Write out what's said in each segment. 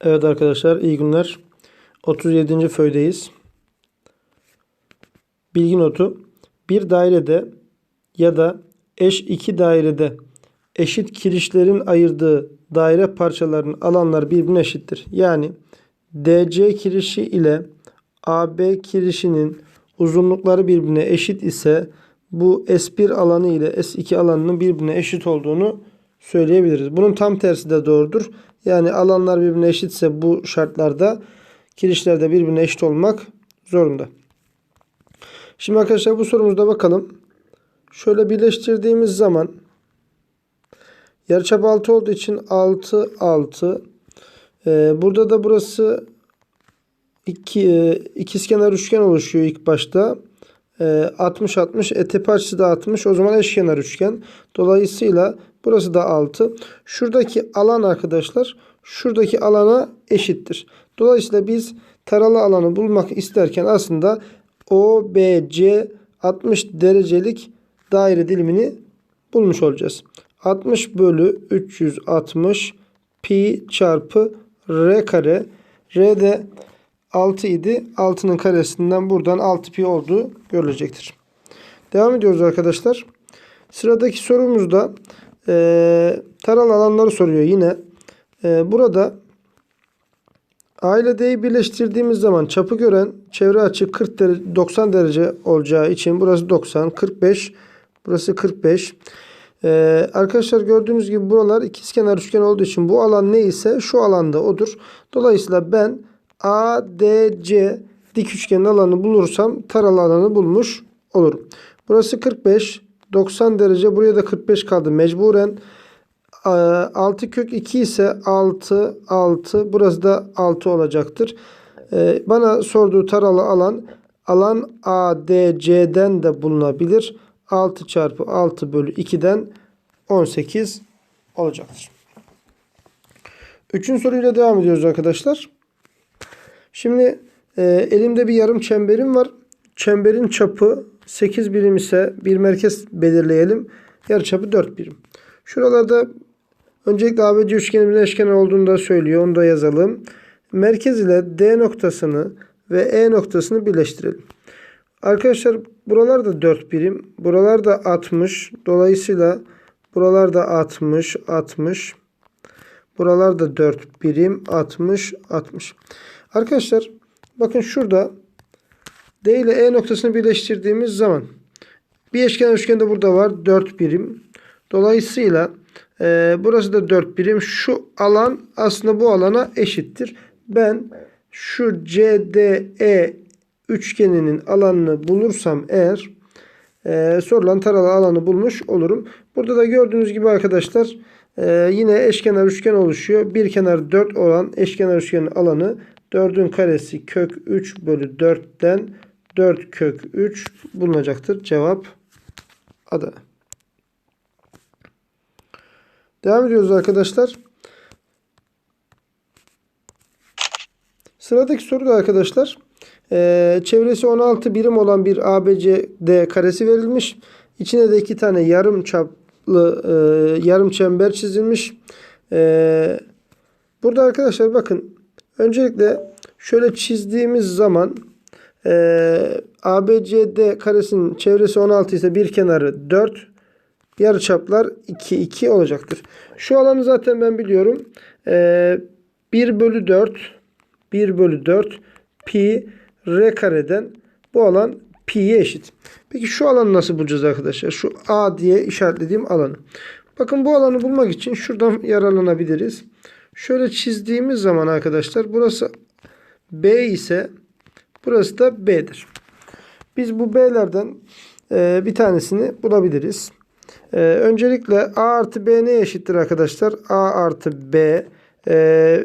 Evet arkadaşlar iyi günler. 37. föydeyiz. Bilgi notu. Bir dairede ya da eş iki dairede eşit kirişlerin ayırdığı daire parçalarının alanlar birbirine eşittir. Yani DC kirişi ile AB kirişinin uzunlukları birbirine eşit ise bu S1 alanı ile S2 alanının birbirine eşit olduğunu söyleyebiliriz. Bunun tam tersi de doğrudur. Yani alanlar birbirine eşitse bu şartlarda kirişler de birbirine eşit olmak zorunda. Şimdi arkadaşlar bu sorumuzda bakalım. Şöyle birleştirdiğimiz zaman yarıçap 6 olduğu için 6 6 ee, burada da burası iki, e, ikizkenar üçgen oluşuyor ilk başta. E, 60 60 e tepe açısı da 60 o zaman eşkenar üçgen. Dolayısıyla burası da 6. Şuradaki alan arkadaşlar şuradaki alana eşittir. Dolayısıyla biz taralı alanı bulmak isterken aslında OBC 60 derecelik daire dilimini bulmuş olacağız. 60 bölü 360 pi çarpı r kare. R de 6 idi. 6'nın karesinden buradan 6 pi olduğu görülecektir. Devam ediyoruz arkadaşlar. Sıradaki sorumuzda e, taralı alanları soruyor yine. E, burada A ile D'yi birleştirdiğimiz zaman çapı gören çevre açı 40 derece, 90 derece olacağı için burası 90, 45, burası 45. Ee, arkadaşlar gördüğünüz gibi buralar ikizkenar üçgen olduğu için bu alan neyse şu alanda odur. Dolayısıyla ben ADC dik üçgenin alanı bulursam taralı alanı bulmuş olurum. Burası 45, 90 derece buraya da 45 kaldı mecburen. 6 kök 2 ise 6, 6. Burası da 6 olacaktır. Ee, bana sorduğu taralı alan alan ADC'den de bulunabilir. 6 çarpı 6 bölü 2'den 18 olacaktır. Üçüncü soruyla devam ediyoruz arkadaşlar. Şimdi e, elimde bir yarım çemberim var. Çemberin çapı 8 birim ise bir merkez belirleyelim. Yarıçapı 4 birim. Şuralarda öncelikle ABC üçgenimizin eşkenar olduğunu da söylüyor. Onu da yazalım. Merkez ile D noktasını ve E noktasını birleştirelim. Arkadaşlar buralar da 4 birim. Buralar da 60. Dolayısıyla buralar da 60, 60. Buralar da 4 birim. 60, 60. Arkadaşlar bakın şurada D ile E noktasını birleştirdiğimiz zaman bir eşkenar üçgen de burada var. 4 birim. Dolayısıyla e, burası da 4 birim. Şu alan aslında bu alana eşittir. Ben şu CDE üçgeninin alanını bulursam eğer e, sorulan taralı alanı bulmuş olurum. Burada da gördüğünüz gibi arkadaşlar e, yine eşkenar üçgen oluşuyor. Bir kenar 4 olan eşkenar üçgenin alanı 4'ün karesi kök 3 bölü 4'ten 4 kök 3 bulunacaktır. Cevap Adana. Devam ediyoruz arkadaşlar. Sıradaki soru da arkadaşlar. Ee, çevresi 16 birim olan bir ABCD karesi verilmiş. İçine de iki tane yarım çaplı e, yarım çember çizilmiş. E, burada arkadaşlar bakın öncelikle şöyle çizdiğimiz zaman e, ABCD karesinin çevresi 16 ise bir kenarı 4 yarı çaplar 2 2 olacaktır. Şu alanı zaten ben biliyorum. E, 1 bölü 4 1 bölü 4 pi r kareden bu alan pi'ye eşit. Peki şu alanı nasıl bulacağız arkadaşlar? Şu A diye işaretlediğim alanı. Bakın bu alanı bulmak için şuradan yararlanabiliriz. Şöyle çizdiğimiz zaman arkadaşlar burası B ise burası da B'dir. Biz bu B'lerden e, bir tanesini bulabiliriz. E, öncelikle A artı B neye eşittir arkadaşlar? A artı B e,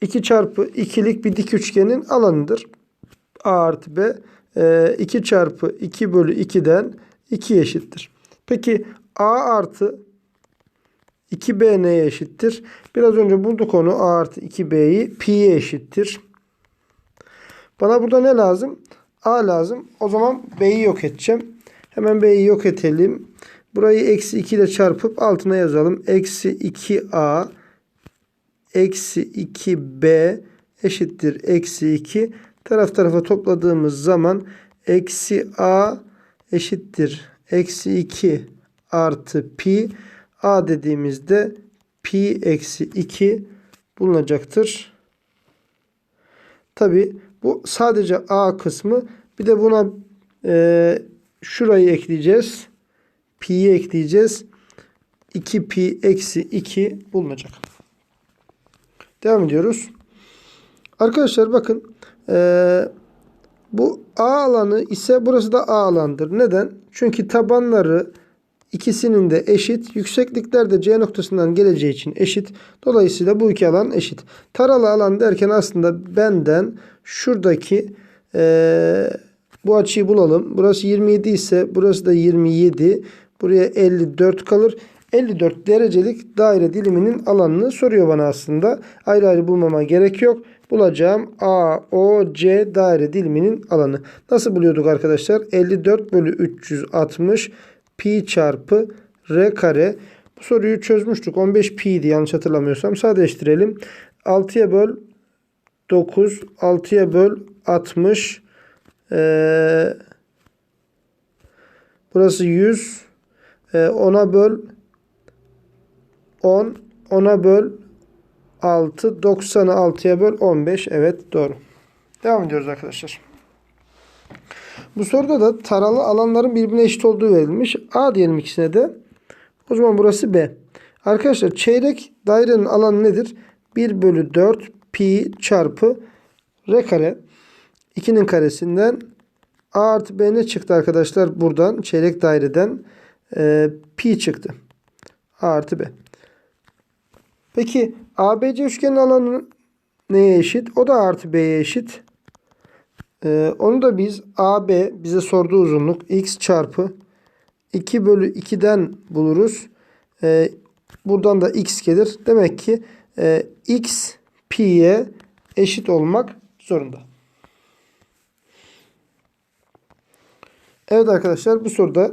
2 çarpı 2'lik bir dik üçgenin alanıdır. A artı B e, 2 çarpı 2 bölü 2'den 2 eşittir. Peki A artı 2B neye eşittir? Biraz önce bulduk onu A artı 2B'yi pi'ye eşittir. Bana burada ne lazım? A lazım. O zaman B'yi yok edeceğim. Hemen B'yi yok edelim. Burayı eksi 2 ile çarpıp altına yazalım. Eksi 2A eksi 2b eşittir eksi 2. Taraf tarafa topladığımız zaman eksi a eşittir eksi 2 artı pi. a dediğimizde pi eksi 2 bulunacaktır. Tabi bu sadece a kısmı. Bir de buna e, şurayı ekleyeceğiz. Pi'yi ekleyeceğiz. 2 pi eksi 2 bulunacak. Devam ediyoruz. Arkadaşlar bakın e, bu A alanı ise burası da A alandır. Neden? Çünkü tabanları ikisinin de eşit. Yükseklikler de C noktasından geleceği için eşit. Dolayısıyla bu iki alan eşit. Taralı alan derken aslında benden şuradaki e, bu açıyı bulalım. Burası 27 ise burası da 27. Buraya 54 kalır. 54 derecelik daire diliminin alanını soruyor bana aslında. Ayrı ayrı bulmama gerek yok. Bulacağım A, O, C daire diliminin alanı. Nasıl buluyorduk arkadaşlar? 54 bölü 360 pi çarpı r kare. Bu soruyu çözmüştük. 15 pi idi yanlış hatırlamıyorsam. Sadeleştirelim. 6'ya böl 9. 6'ya böl 60. Ee, burası 100. Ee, 10'a böl 10. 10'a böl 6. 90'ı 6'ya böl 15. Evet doğru. Devam ediyoruz arkadaşlar. Bu soruda da taralı alanların birbirine eşit olduğu verilmiş. A diyelim ikisine de. O zaman burası B. Arkadaşlar çeyrek dairenin alanı nedir? 1 bölü 4 pi çarpı r kare. 2'nin karesinden A artı B ne çıktı arkadaşlar? Buradan çeyrek daireden e, pi çıktı. A artı B. Peki ABC üçgenin alanı neye eşit? O da artı B'ye eşit. Ee, onu da biz AB bize sorduğu uzunluk x çarpı 2 bölü 2'den buluruz. Ee, buradan da x gelir. Demek ki e, x pi'ye eşit olmak zorunda. Evet arkadaşlar bu soruda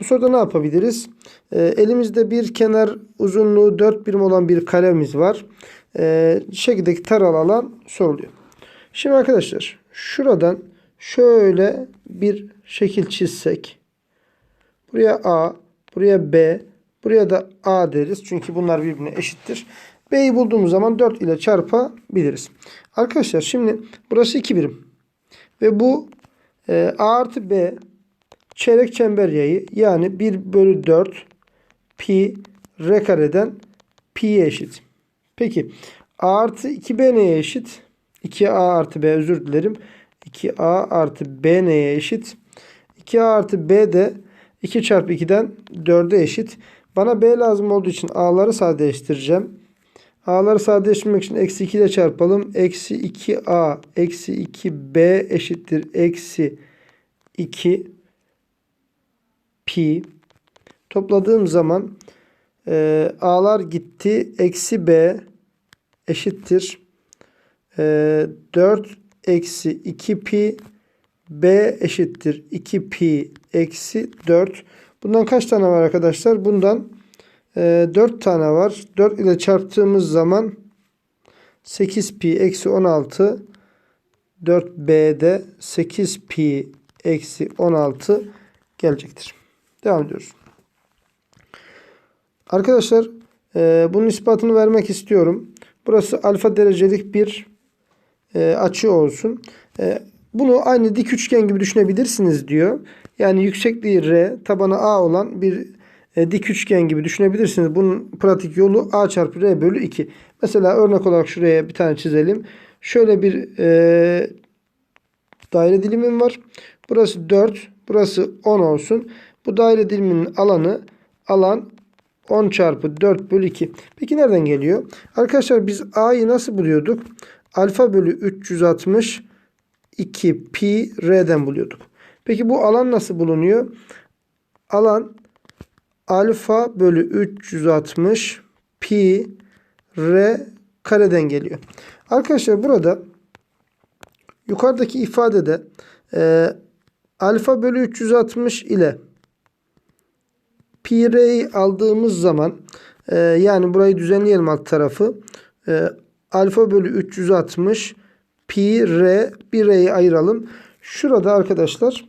bu soruda ne yapabiliriz? Ee, elimizde bir kenar uzunluğu 4 birim olan bir karemiz var. Ee, şekildeki taralı alan soruluyor. Şimdi arkadaşlar şuradan şöyle bir şekil çizsek. Buraya A, buraya B, buraya da A deriz. Çünkü bunlar birbirine eşittir. B'yi bulduğumuz zaman 4 ile çarpabiliriz. Arkadaşlar şimdi burası 2 birim. Ve bu e, A artı B çeyrek çember yayı yani 1 bölü 4 pi r kareden pi'ye eşit. Peki A artı 2B neye eşit? 2A artı B özür dilerim. 2A artı B neye eşit? 2A artı B de 2 çarpı 2'den 4'e eşit. Bana B lazım olduğu için A'ları sadeleştireceğim. A'ları sadeleştirmek için eksi 2 ile çarpalım. Eksi 2A eksi 2B eşittir. Eksi 2 pi. Topladığım zaman e, A'lar gitti. Eksi B eşittir. E, 4 eksi 2 pi B eşittir 2 pi eksi 4. Bundan kaç tane var arkadaşlar? Bundan e, 4 tane var. 4 ile çarptığımız zaman 8 pi eksi 16 4b'de 8 pi eksi 16 gelecektir. Devam ediyoruz. Arkadaşlar e, bunun ispatını vermek istiyorum. Burası alfa derecelik bir e, açı olsun. E, bunu aynı dik üçgen gibi düşünebilirsiniz diyor. Yani yüksekliği R, tabanı A olan bir e, dik üçgen gibi düşünebilirsiniz. Bunun pratik yolu A çarpı R bölü 2. Mesela örnek olarak şuraya bir tane çizelim. Şöyle bir e, daire dilimim var. Burası 4, burası 10 olsun. Bu daire diliminin alanı alan 10 çarpı 4 bölü 2. Peki nereden geliyor? Arkadaşlar biz A'yı nasıl buluyorduk? Alfa bölü 360 2 pi r'den buluyorduk. Peki bu alan nasıl bulunuyor? Alan alfa bölü 360 pi r kareden geliyor. Arkadaşlar burada yukarıdaki ifadede e, alfa bölü 360 ile pi r'yi aldığımız zaman e, yani burayı düzenleyelim alt tarafı. e, alfa bölü 360 pi r bir r'yi ayıralım. Şurada arkadaşlar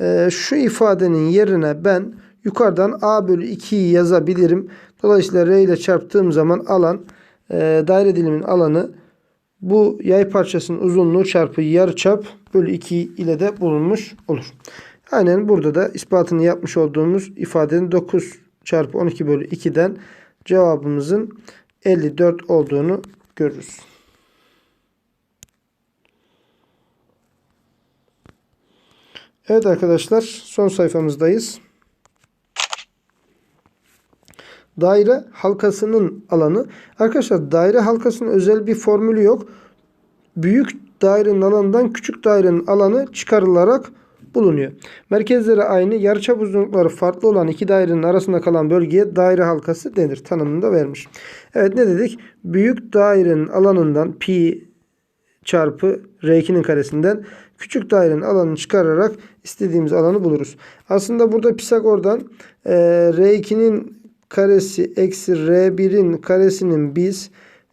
e, şu ifadenin yerine ben yukarıdan a bölü 2'yi yazabilirim. Dolayısıyla r ile çarptığım zaman alan e, daire dilimin alanı bu yay parçasının uzunluğu çarpı yarıçap bölü 2 ile de bulunmuş olur. Aynen burada da ispatını yapmış olduğumuz ifadenin 9 çarpı 12 bölü 2'den cevabımızın 54 olduğunu görürüz. Evet arkadaşlar son sayfamızdayız. Daire halkasının alanı. Arkadaşlar daire halkasının özel bir formülü yok. Büyük dairenin alanından küçük dairenin alanı çıkarılarak bulunuyor. Merkezleri aynı, yarıçap uzunlukları farklı olan iki dairenin arasında kalan bölgeye daire halkası denir. Tanımını da vermiş. Evet ne dedik? Büyük dairenin alanından pi çarpı R2'nin karesinden küçük dairenin alanını çıkararak istediğimiz alanı buluruz. Aslında burada Pisagor'dan e, R2'nin karesi eksi R1'in karesinin biz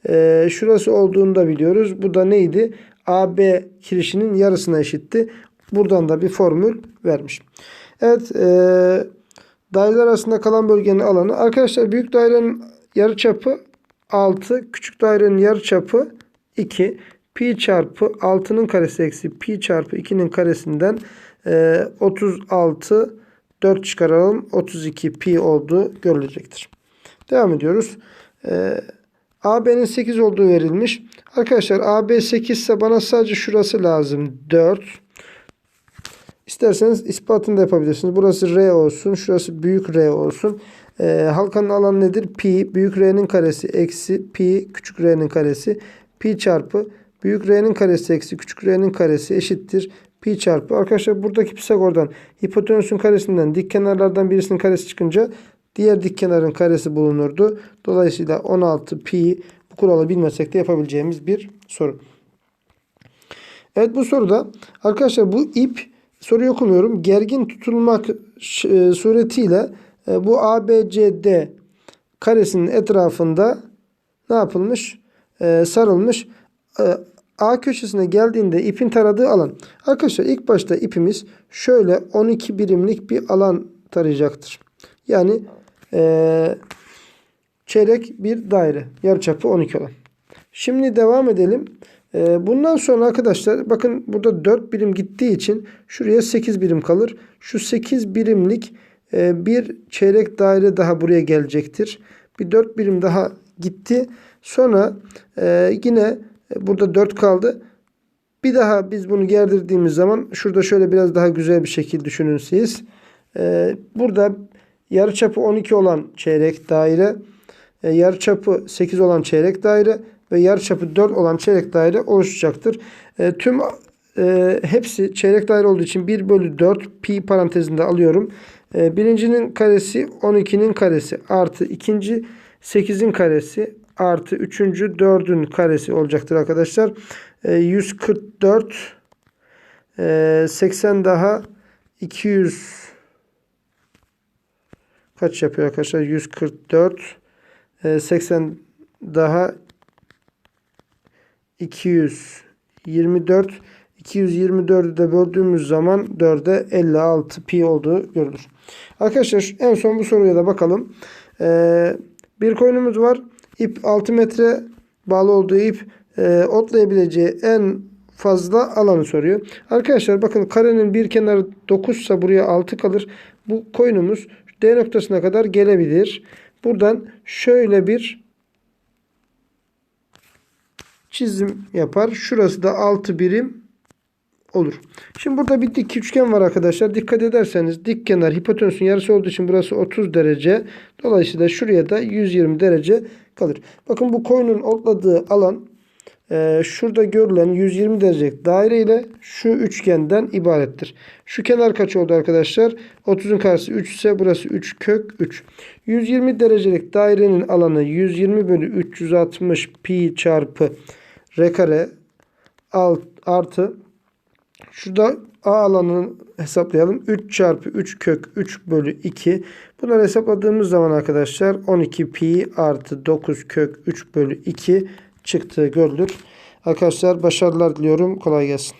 e, şurası olduğunu da biliyoruz. Bu da neydi? AB kirişinin yarısına eşitti. Buradan da bir formül vermiş. Evet e, daireler arasında kalan bölgenin alanı. Arkadaşlar büyük dairenin yarıçapı 6. Küçük dairenin yarıçapı 2. Pi çarpı 6'nın karesi eksi pi çarpı 2'nin karesinden e, 36 4 çıkaralım. 32 pi olduğu görülecektir. Devam ediyoruz. E, AB'nin 8 olduğu verilmiş. Arkadaşlar AB 8 ise bana sadece şurası lazım. 4. İsterseniz ispatını da yapabilirsiniz. Burası R olsun. Şurası büyük R olsun. E, halkanın alanı nedir? Pi. Büyük R'nin karesi eksi pi. Küçük R'nin karesi. Pi çarpı büyük R'nin karesi eksi küçük R'nin karesi eşittir. Pi çarpı. Arkadaşlar buradaki Pisagor'dan hipotenüsün karesinden dik kenarlardan birisinin karesi çıkınca diğer dik kenarın karesi bulunurdu. Dolayısıyla 16 pi bu kuralı bilmesek de yapabileceğimiz bir soru. Evet bu soruda arkadaşlar bu ip soruyu okumuyorum. Gergin tutulmak e, suretiyle e, bu ABCD karesinin etrafında ne yapılmış? E, sarılmış. A köşesine geldiğinde ipin taradığı alan. Arkadaşlar ilk başta ipimiz şöyle 12 birimlik bir alan tarayacaktır. Yani çeyrek bir daire. Yarıçapı 12 olan. Şimdi devam edelim. E, bundan sonra arkadaşlar bakın burada 4 birim gittiği için şuraya 8 birim kalır. Şu 8 birimlik e, bir çeyrek daire daha buraya gelecektir. Bir 4 birim daha gitti. Sonra e, yine Burada 4 kaldı. Bir daha biz bunu gerdirdiğimiz zaman şurada şöyle biraz daha güzel bir şekil düşünün siz. Ee, burada yarıçapı 12 olan çeyrek daire, e, yarıçapı 8 olan çeyrek daire ve yarıçapı 4 olan çeyrek daire oluşacaktır. E, tüm e, hepsi çeyrek daire olduğu için 1 bölü 4 pi parantezinde alıyorum. E, birincinin karesi 12'nin karesi artı ikinci 8'in karesi artı 3. 4'ün karesi olacaktır arkadaşlar. E, 144 e, 80 daha 200 kaç yapıyor arkadaşlar? 144 e, 80 daha 224 224'ü de böldüğümüz zaman 4'e 56 pi olduğu görülür. Arkadaşlar en son bu soruya da bakalım. Ee, bir koyunumuz var. İp 6 metre bağlı olduğu ip e, otlayabileceği en fazla alanı soruyor. Arkadaşlar bakın karenin bir kenarı 9 ise buraya 6 kalır. Bu koyunumuz D noktasına kadar gelebilir. Buradan şöyle bir çizim yapar. Şurası da 6 birim olur. Şimdi burada bir dik üçgen var arkadaşlar. Dikkat ederseniz dik kenar hipotenüsün yarısı olduğu için burası 30 derece. Dolayısıyla şuraya da 120 derece kalır. Bakın bu koyunun otladığı alan e, şurada görülen 120 derecelik daire ile şu üçgenden ibarettir. Şu kenar kaç oldu arkadaşlar? 30'un karşısı 3 ise burası 3 kök 3. 120 derecelik dairenin alanı 120 bölü 360 pi çarpı r kare alt, artı Şurada A alanını hesaplayalım. 3 çarpı 3 kök 3 bölü 2. Bunları hesapladığımız zaman arkadaşlar 12 pi artı 9 kök 3 bölü 2 çıktığı görülür. Arkadaşlar başarılar diliyorum. Kolay gelsin.